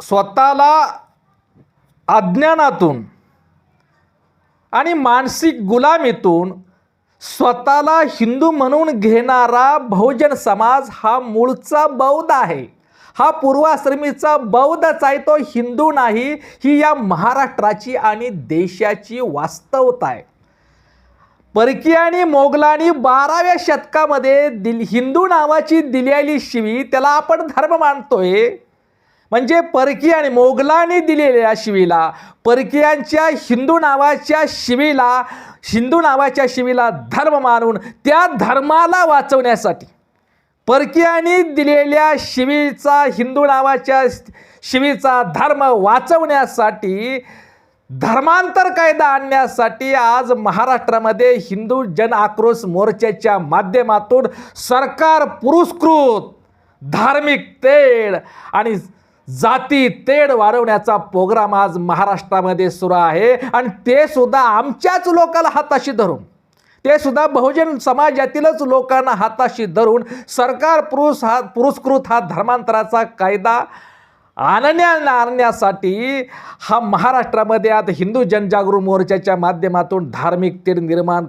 स्वतःला अज्ञानातून आणि मानसिक गुलामीतून स्वतःला हिंदू म्हणून घेणारा बहुजन समाज हा मूळचा बौद्ध आहे. हा पूर्वाश्रमीचा बौद्धच आहे तो हिंदू नाही ही या महाराष्ट्राची आणि देशाची वास्तवता आहे. परकीय आणि मोगलांनी बाराव्या शतकामध्ये दिल हिंदू नावाची दिलेली शिवी त्याला आपण धर्म मानतोय. म्हणजे परकीय आणि मोगलांनी दिलेल्या शिवीला परकीयांच्या हिंदू नावाच्या शिवीला हिंदू नावाच्या शिवीला धर्म मानून त्या धर्माला वाचवण्यासाठी परकीयांनी दिलेल्या शिवीचा हिंदू नावाच्या शिवीचा धर्म वाचवण्यासाठी धर्मांतर कायदा आणण्यासाठी आज महाराष्ट्रामध्ये हिंदू जन आक्रोश मोर्चाच्या माध्यमातून सरकार पुरस्कृत धार्मिक तेढ आणि जाती तेढ वाढवण्याचा प्रोग्राम आज महाराष्ट्रामध्ये सुरू आहे. आणि ते सुद्धा आमच्याच लोकाला हाताशी धरून. ते सुद्धा बहुजन समाजातीलच लोकांना हाताशी धरून सरकार पुरुष हा पुरस्कृत हा धर्मांतराचा कायदा आणण्या आणण्यासाठी हा महाराष्ट्रामध्ये आता हिंदू जनजागृती मोर्चाच्या माध्यमातून धार्मिक तेढ निर्माण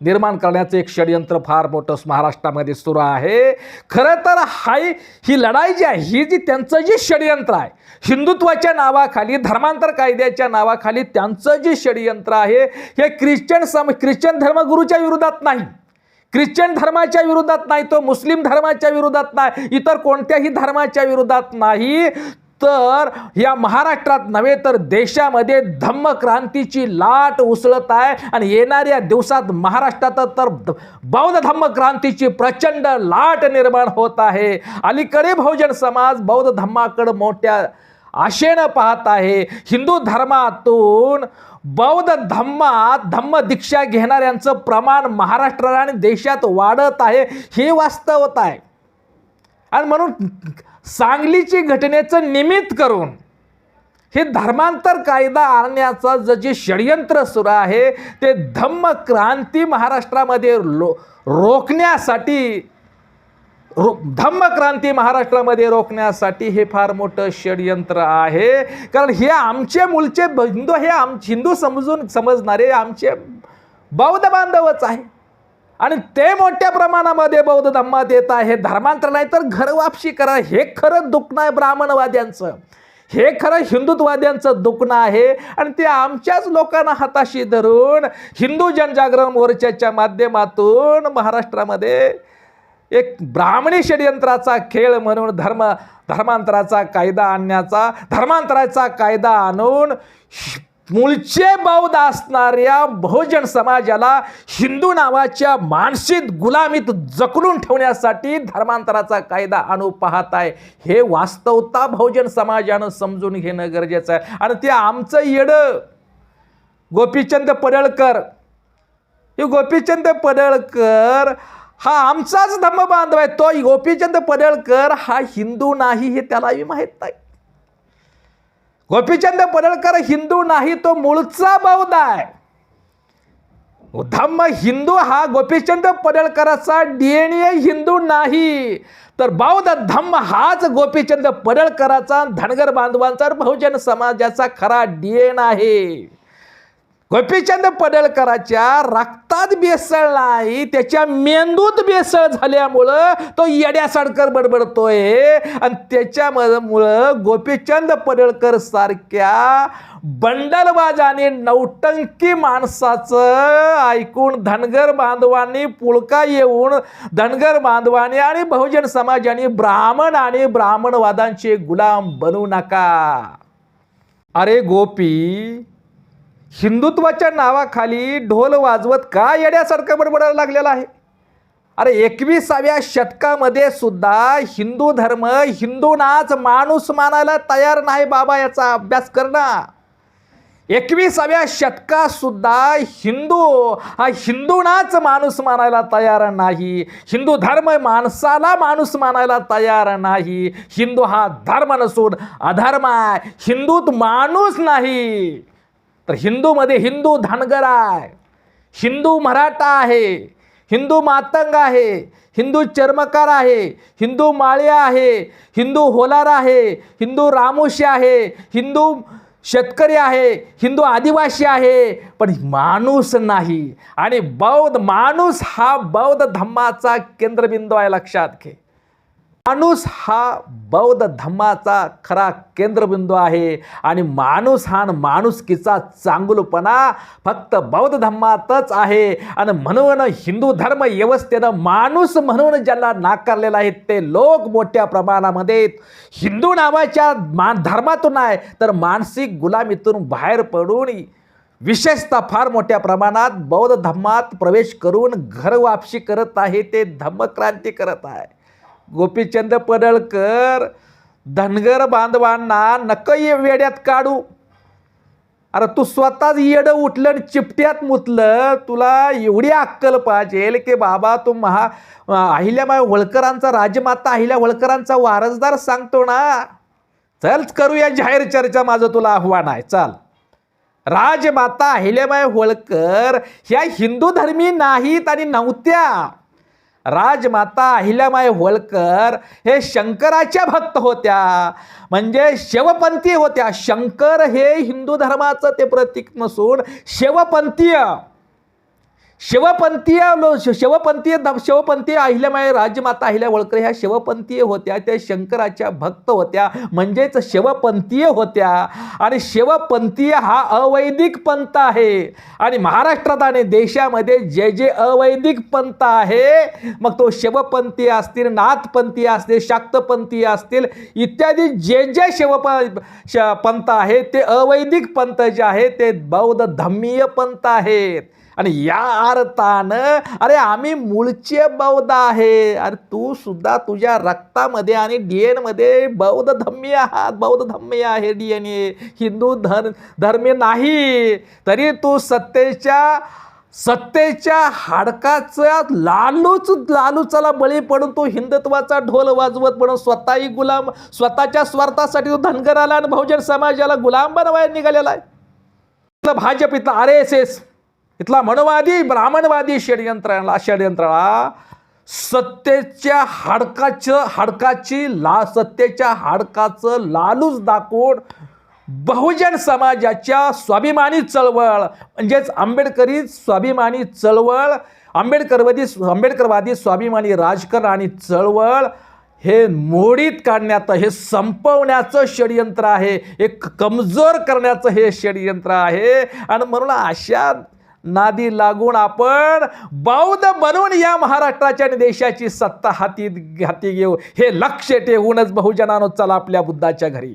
निर्माण करण्याचं एक षडयंत्र फार मोठं महाराष्ट्रामध्ये सुरू आहे. खरं तर हाय ही लढाई जी आहे ही जी त्यांचं जे षडयंत्र आहे हिंदुत्वाच्या नावाखाली धर्मांतर कायद्याच्या नावाखाली त्यांचं जे षडयंत्र आहे हे ख्रिश्चन सम ख्रिश्चन धर्मगुरूच्या विरोधात नाही. ख्रिश्चन धर्माच्या विरोधात नाही तो मुस्लिम धर्माच्या विरोधात नाही इतर कोणत्याही धर्माच्या विरोधात नाही. तर या महाराष्ट्रात नव्हे तर देशामध्ये धम्म क्रांतीची लाट उसळत आहे. आणि येणाऱ्या दिवसात महाराष्ट्रात तर बौद्ध धम्म क्रांतीची प्रचंड लाट निर्माण होत आहे. अलीकडे बहुजन समाज बौद्ध धम्माकडं मोठ्या आशेनं पाहत आहे. हिंदू धर्मातून बौद्ध धम्मात धम्म दीक्षा घेणाऱ्यांचं प्रमाण महाराष्ट्रात आणि देशात वाढत आहे हे वास्तवत आहे. आणि म्हणून सांगलीची घटनेचं निमित्त करून हे धर्मांतर कायदा आणण्याचं ज- जे षडयंत्र सुरू आहे ते धम्म क्रांती महाराष्ट्रामध्ये लो रोखण्यासाठी रो धम्म क्रांती महाराष्ट्रामध्ये रोखण्यासाठी हे फार मोठं षडयंत्र आहे. कारण हे आमचे मूळचे ब- हिंदू हे आम हिंदू समजून समजणारे आमचे बौद्ध बांधवच आहे. आणि ते मोठ्या प्रमाणामध्ये बौद्ध धम्मात येत आहे. धर्मांतर नाही तर घरवापशी करा. हे खरं दुखणं आहे ब्राह्मणवाद्यांचं. हे खरं हिंदुत्ववाद्यांचं दुखणं आहे. आणि ते आमच्याच लोकांना हाताशी धरून हिंदू जनजागरण मोर्चाच्या माध्यमातून महाराष्ट्रामध्ये एक ब्राह्मणी षडयंत्राचा खेळ म्हणून धर्म धर्मांतराचा कायदा आणण्याचा धर्मांतराचा कायदा आणून श- मूळचे बौद्ध असणाऱ्या बहुजन समाजाला हिंदू नावाच्या मानसिक गुलामीत जकलून ठेवण्यासाठी धर्मांतराचा कायदा आणू पाहत आहे. हे वास्तवता बहुजन समाजानं समजून घेणं गरजेचं आहे. आणि ते आमचं येडं. गोपीचंद पडळकर. हे गोपीचंद पडळकर हा आमचाच धम्म बांधव आहे. तो गोपीचंद पडळकर हा हिंदू नाही हे त्यालाही माहीत नाही. गोपीचंद पडळकर हिंदू नाही तो मूळचा बौद्ध आहे. धम्म हिंदू हा गोपीचंद पडळकराचा डीएनए हिंदू नाही. तर बौद्ध धम्म हाच गोपीचंद पडळकराचा धनगर बांधवांचा बहुजन समाजाचा खरा डीएन आहे. गोपीचंद पडळकराच्या रक्तात बेसळ नाही त्याच्या मेंदूत बेसळ झाल्यामुळं तो येड्यासारखं बडबडतोय. आणि त्याच्यामुळं गोपीचंद पडळकर सारख्या बंडलबाजाने नौटंकी माणसाचं ऐकून धनगर बांधवांनी पुळका येऊन धनगर बांधवांनी आणि बहुजन समाजाने ब्राह्मण आणि ब्राह्मणवादांचे गुलाम बनू नका. अरे गोपी हिंदुत्वाच्या नावाखाली ढोल वाजवत का येण्यासारखं बडबडायला लागलेला आहे? अरे एकविसाव्या शतकामध्ये सुद्धा हिंदू धर्म हिंदूनाच माणूस मानायला तयार नाही बाबा याचा अभ्यास करणं. एकविसाव्या शतकात सुद्धा हिंदू हा हिंदूनाच माणूस मानायला तयार नाही. हिंदू धर्म माणसाला माणूस मानायला तयार नाही. हिंदू हा धर्म नसून अधर्म आहे. हिंदूत माणूस नाही. तर हिंदूमध्ये हिंदू धानगर आहे. हिंदू मराठा आहे. हिंदू मातंग आहे. हिंदू चर्मकार आहे. हिंदू माळ्या आहे. हिंदू होलार आहे. हिंदू रामोशी आहे. हिंदू शेतकरी आहे. हिंदू आदिवासी आहे. पण माणूस नाही. आणि बौद्ध माणूस हा बौद्ध धम्माचा केंद्रबिंदू आहे लक्षात घे. माणूस हा बौद्ध धम्माचा खरा केंद्रबिंदू आहे. आणि माणूस हा माणुसकीचा चांगुलपणा फक्त बौद्ध धम्मातच आहे. आणि म्हणून हिंदू धर्म व्यवस्थेनं माणूस म्हणून ज्यांना नाकारलेला आहे ते लोक मोठ्या प्रमाणामध्ये हिंदू नावाच्या मा धर्मातून आहे. तर मानसिक गुलामीतून बाहेर पडून विशेषतः फार मोठ्या प्रमाणात बौद्ध धम्मात प्रवेश करून घर वापसी करत आहे ते धम्मक्रांती करत आहे. गोपीचंद पडळकर धनगर बांधवांना नक ये वेड्यात काढू. अरे तू स्वतःच येडं उठलं आणि चिपट्यात मुतलं तुला एवढी अक्कल पाहिजे की बाबा तू महा अहिल्याबाई होळकरांचा राजमाता अहिल्या होळकरांचा वारसदार सांगतो ना. चल करूया जाहीर चर्चा माझं तुला आव्हान आहे. चाल. राजमाता अहिल्याबाई होळकर ह्या हिंदू धर्मी नाहीत आणि नव्हत्या. राजमाता अहिल्यामाई होळकर हे शंकराच्या भक्त होत्या. म्हणजे शिवपंथी होत्या. शंकर हे हिंदू धर्माचं ते प्रतीक नसून शिवपंथीय. शिवपंथीय लो शिवपंथीय ध- शिवपंथीय अहिल्यामाई राजमाता अहिल्या होळकर ह्या शिवपंथीय होत्या त्या शंकराच्या भक्त होत्या म्हणजेच शिवपंथीय होत्या. आणि शिवपंथीय हा अवैदिक पंथ आहे. आणि महाराष्ट्रात आणि देशामध्ये जे जे अवैदिक पंथ आहे मग तो शिवपंथी असतील नाथपंथी असतील शाक्तपंथी असतील इत्यादी जे जे शिवप श- पंथ आहे ते अवैदिक पंथ जे आहे ते बौद्ध धम्मीय पंथ आहेत. आणि या अर्थानं अरे आम्ही मूळचे बौद्ध आहे. अरे तू सुद्धा तुझ्या रक्तामध्ये आणि डी एनमध्ये बौद्ध धम्मी आहात. बौद्ध धम्मी आहे डी एन ए हिंदू धर धर्मी नाही. तरी तू सत्तेच्या सत्तेच्या हाडकाचा लालूच लालूचाला बळी पडून तो हिंदुत्वाचा ढोल वाजवत म्हणून स्वतःही गुलाम स्वतःच्या स्वार्थासाठी तो धनगराला आणि बहुजन समाजाला गुलाम बनवायला निघालेला आहे. भाजप इथला आर एस एस इथला मनवादी ब्राह्मणवादी षडयंत्राला षडयंत्राला सत्तेच्या हाडकाचं हाडकाची ला सत्तेच्या हाडकाचं लालूच दाखवून बहुजन समाजाच्या स्वाभिमानी चळवळ म्हणजेच आंबेडकरी स्वाभिमानी चळवळ आंबेडकरवादी आंबेडकरवादी स्वाभिमानी राजकारण आणि चळवळ हे मोडीत काढण्याचं हे संपवण्याचं षडयंत्र आहे. एक कमजोर करण्याचं हे षडयंत्र आहे. आणि म्हणून अशा नादी लागून आपण बौद्ध बनवून या महाराष्ट्राच्या आणि देशाची सत्ता हाती हाती घेऊ. हे लक्ष ठेवूनच बहुजनानो चला आपल्या बुद्धाच्या घरी.